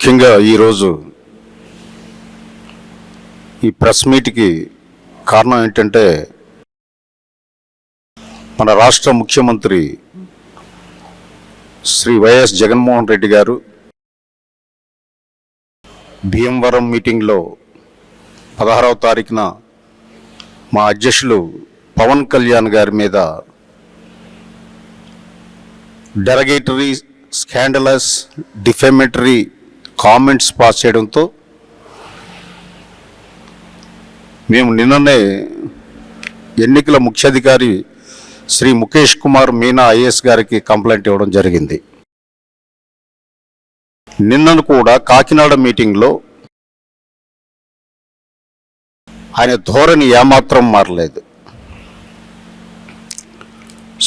ముఖ్యంగా ఈరోజు ఈ ప్రెస్ మీట్కి కారణం ఏంటంటే మన రాష్ట్ర ముఖ్యమంత్రి శ్రీ వైఎస్ జగన్మోహన్ రెడ్డి గారు భీమవరం మీటింగ్లో పదహారవ తారీఖున మా అధ్యక్షులు పవన్ కళ్యాణ్ గారి మీద derogatory scandalous defamatory comments pass చేయడంతో మేము నిన్ననే ఎన్నికల ముఖ్యాధికారి శ్రీ ముఖేష్ కుమార్ మీనా ఐఏఎస్ గారికి కంప్లైంట్ ఇవ్వడం జరిగింది. నిన్నను కూడా కాకినాడ మీటింగ్లో ఆయన ధోరణి ఏమాత్రం మారలేదు.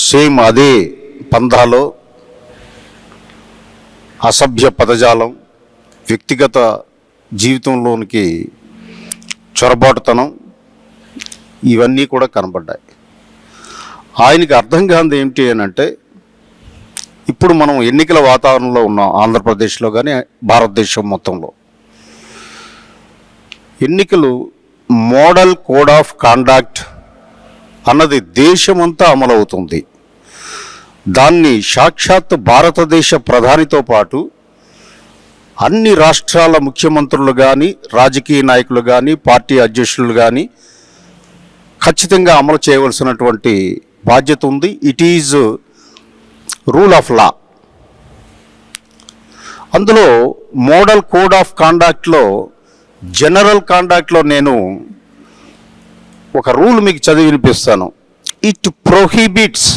సేమ్ అదే పందాలో అసభ్య పదజాలం వ్యక్తిగత జీవితంలోనికి చొరబాటుతనం ఇవన్నీ కూడా కనబడ్డాయి. ఆయనకి అర్థం కాంది ఏంటి అని అంటే ఇప్పుడు మనం ఎన్నికల వాతావరణంలో ఉన్నాం ఆంధ్రప్రదేశ్లో కానీ భారతదేశం మొత్తంలో. ఎన్నికలు మోడల్ కోడ్ ఆఫ్ కాండాక్ట్ అన్నది దేశమంతా అమలవుతుంది. దాన్ని సాక్షాత్ భారతదేశ ప్రధానితో పాటు అన్ని రాష్ట్రాల ముఖ్యమంత్రులు కానీ రాజకీయ నాయకులు కానీ పార్టీ అధ్యక్షులు కానీ ఖచ్చితంగా అమలు చేయవలసినటువంటి బాధ్యత ఉంది. It is rule of law అందులో మోడల్ కోడ్ ఆఫ్ కాండాక్ట్లో జనరల్ కాండాక్ట్లో నేను ఒక రూల్ మీకు చదివి వినిపిస్తాను. It prohibits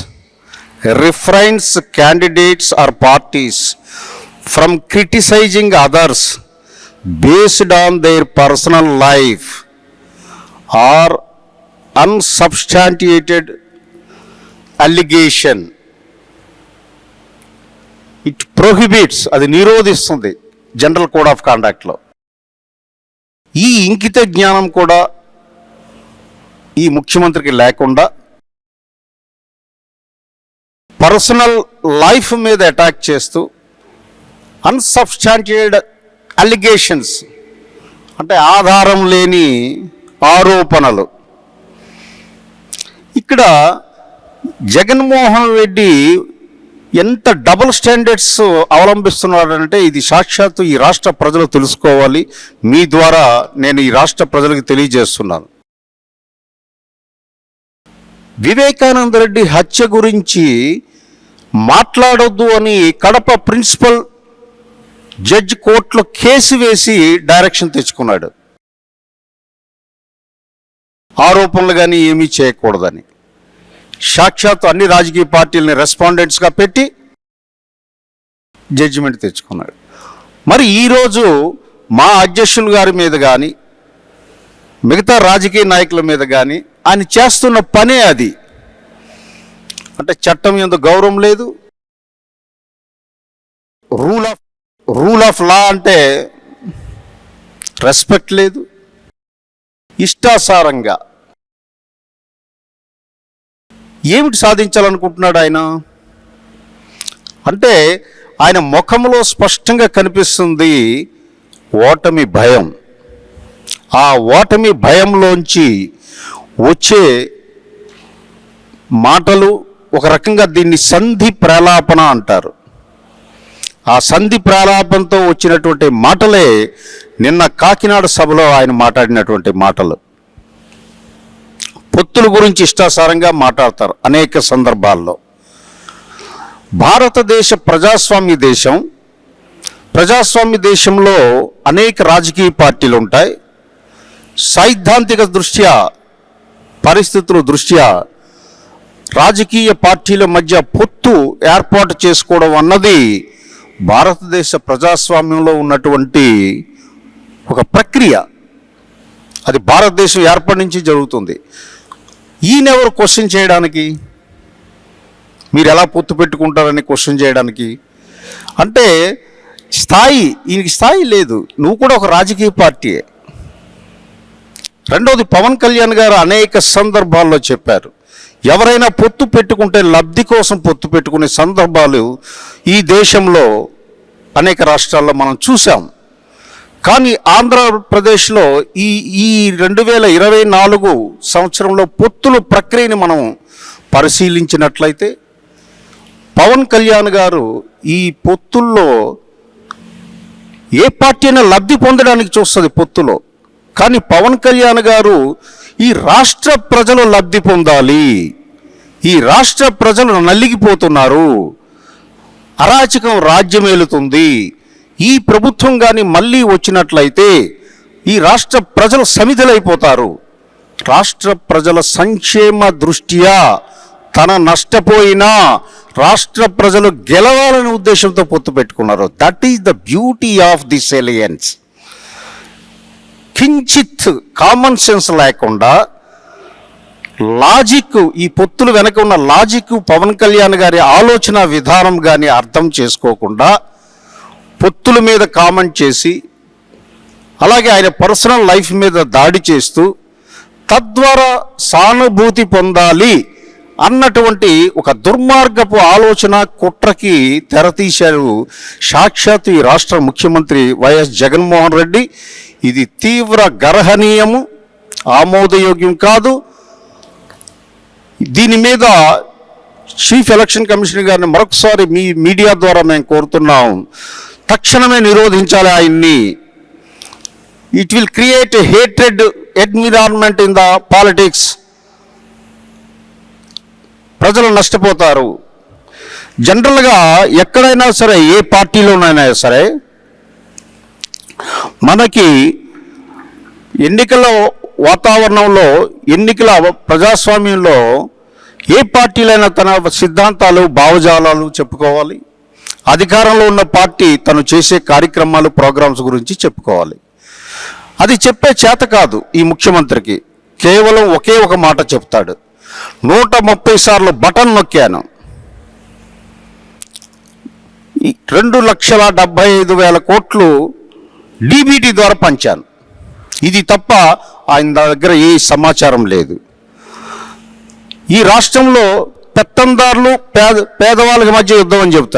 reference candidates or parties from criticising others based on their personal life or unsubstantiated allegation it prohibits అది నిరోధిస్తుంది జనరల్ కోడ్ ఆఫ్ కాండాక్ట్లో ఈ ఇంకిత జ్ఞానం కూడా ఈ ముఖ్యమంత్రికి లేకుండా పర్సనల్ లైఫ్ మీద అటాక్ చేస్తూ అన్సబ్స్టాంటియేడ్ అలిగేషన్స్ అంటే ఆధారం లేని ఆరోపణలు. ఇక్కడ జగన్మోహన్ రెడ్డి ఎంత డబుల్ స్టాండర్డ్స్ అవలంబిస్తున్నాడంటే ఇది సాక్షాత్తు ఈ రాష్ట్ర ప్రజలు తెలుసుకోవాలి. మీ ద్వారా నేను ఈ రాష్ట్ర ప్రజలకు తెలియజేస్తున్నాను. వివేకానంద రెడ్డి హత్య గురించి మాట్లాడొద్దు అని కడప ప్రిన్సిపల్ జడ్జ్ కోర్టులో కేసు వేసి డైరెక్షన్ తెచ్చుకున్నాడు. ఆరోపణలు కానీ ఏమీ చేయకూడదని. సాక్షాత్ అన్ని రాజకీయ పార్టీలని రెస్పాండెంట్స్గా పెట్టి జడ్జిమెంట్ తెచ్చుకున్నాడు. మరి ఈరోజు మా అధ్యక్షులు గారి మీద కానీ మిగతా రాజకీయ నాయకుల మీద కానీ ఆయన చేస్తున్న పనే అది. అంటే చట్టం ఎందు గౌరవం లేదు. Rule of rule of law అంటే రెస్పెక్ట్ లేదు ఇష్టాసారంగా. ఏమిటి సాధించాలనుకుంటున్నాడు ఆయన? అంటే ఆయన ముఖంలో స్పష్టంగా కనిపిస్తుంది ఓటమి భయం. ఆ ఓటమి భయంలోంచి వచ్చే మాటలు ఒక రకంగా దీన్ని సంధి ప్రలాపన అంటారు. ఆ సంధి ప్రాలాపంతో వచ్చినటువంటి మాటలే నిన్న కాకినాడ సభలో ఆయన మాట్లాడినటువంటి మాటలు. పొత్తుల గురించి ఇష్టాసారంగా మాట్లాడతారు అనేక సందర్భాల్లో. భారతదేశ ప్రజాస్వామ్య దేశం ప్రజాస్వామ్య దేశంలో అనేక రాజకీయ పార్టీలు ఉంటాయి. సైద్ధాంతిక దృష్ట్యా పరిస్థితుల దృష్ట్యా రాజకీయ పార్టీల మధ్య పొత్తు ఏర్పాటు చేసుకోవడం అన్నది భారతదేశ ప్రజాస్వామ్యంలో ఉన్నటువంటి ఒక ప్రక్రియ అది భారతదేశం ఏర్పడి నుంచి జరుగుతుంది. ఈయనెవరు క్వశ్చన్ చేయడానికి మీరు ఎలా పొత్తు పెట్టుకుంటారని క్వశ్చన్ చేయడానికి అంటే స్థాయి ఈయనకి స్థాయి లేదు. నువ్వు కూడా ఒక రాజకీయ పార్టీయే. రెండవది పవన్ కళ్యాణ్ గారు అనేక సందర్భాల్లో చెప్పారు ఎవరైనా పొత్తు పెట్టుకుంటే లబ్ధి కోసం పొత్తు పెట్టుకునే సందర్భాలు ఈ దేశంలో అనేక రాష్ట్రాల్లో మనం చూసాం కానీ ఆంధ్రప్రదేశ్లో ఈ ఈ రెండు వేల ఇరవై నాలుగు సంవత్సరంలో పొత్తుల ప్రక్రియని మనం పరిశీలించినట్లయితే పవన్ కళ్యాణ్ గారు ఈ పొత్తుల్లో ఏ పార్టీ అయినా లబ్ధి పొందడానికి చూస్తుంది పొత్తులో. కానీ పవన్ కళ్యాణ్ గారు ఈ రాష్ట్ర ప్రజలు లబ్ధి పొందాలి. ఈ రాష్ట్ర ప్రజలు నలిగిపోతున్నారు. అరాచకం రాజ్యమేలుతుంది. ఈ ప్రభుత్వం కానీ మళ్ళీ వచ్చినట్లయితే ఈ రాష్ట్ర ప్రజలు సమిధులైపోతారు. రాష్ట్ర ప్రజల సంక్షేమ దృష్ట్యా తన నష్టపోయినా రాష్ట్ర ప్రజలు గెలవాలనే ఉద్దేశంతో పొత్తు పెట్టుకున్నారు. That is the beauty of this alliance కించిత్ కామన్ సెన్స్ లేకుండా లాజిక్ ఈ పొత్తులు వెనక ఉన్న లాజిక్ పవన్ కళ్యాణ్ గారి ఆలోచన విధానం కానీ అర్థం చేసుకోకుండా పొత్తుల మీద కామెంట్ చేసి అలాగే ఆయన పర్సనల్ లైఫ్ మీద దాడి చేస్తూ తద్వారా సానుభూతి పొందాలి అన్నటువంటి ఒక దుర్మార్గపు ఆలోచన కుట్రకి తెరతీశారు సాక్షాత్ ఈ రాష్ట్ర ముఖ్యమంత్రి వైఎస్ జగన్మోహన్ రెడ్డి. ఇది తీవ్ర గర్హనీయము ఆమోదయోగ్యం కాదు. దీని మీద చీఫ్ ఎలక్షన్ కమిషనర్ గారిని మరొకసారి మీ మీడియా ద్వారా మేము కోరుతున్నాం. తక్షణమే నిరోధించాలి ఆయన్ని. It will create hatred environment in the politics ప్రజలు నష్టపోతారు. జనరల్గా ఎక్కడైనా సరే ఏ పార్టీలోనైనా సరే మనకి ఎన్నికల వాతావరణంలో ఎన్నికల ప్రజాస్వామ్యంలో ఏ పార్టీలైనా తన సిద్ధాంతాలు భావజాలాలు చెప్పుకోవాలి. అధికారంలో ఉన్న పార్టీ తను చేసే కార్యక్రమాలు ప్రోగ్రామ్స్ గురించి చెప్పుకోవాలి. అది చెప్పే చేత కాదు ఈ ముఖ్యమంత్రికి. కేవలం ఒకే ఒక మాట చెప్తాడు. నూట ముప్పై సార్లు బటన్ నొక్కాను. రెండు లక్షల డెబ్బై ఐదు వేల కోట్లు డీబీటీ ద్వారా పంచాను. ఇది తప్ప ఆయన దగ్గర ఏ సమాచారం లేదు. ఈ రాష్ట్రంలో పెత్తందారులు పేద పేదవాళ్ళకి మధ్య యుద్ధం అని చెబుతారు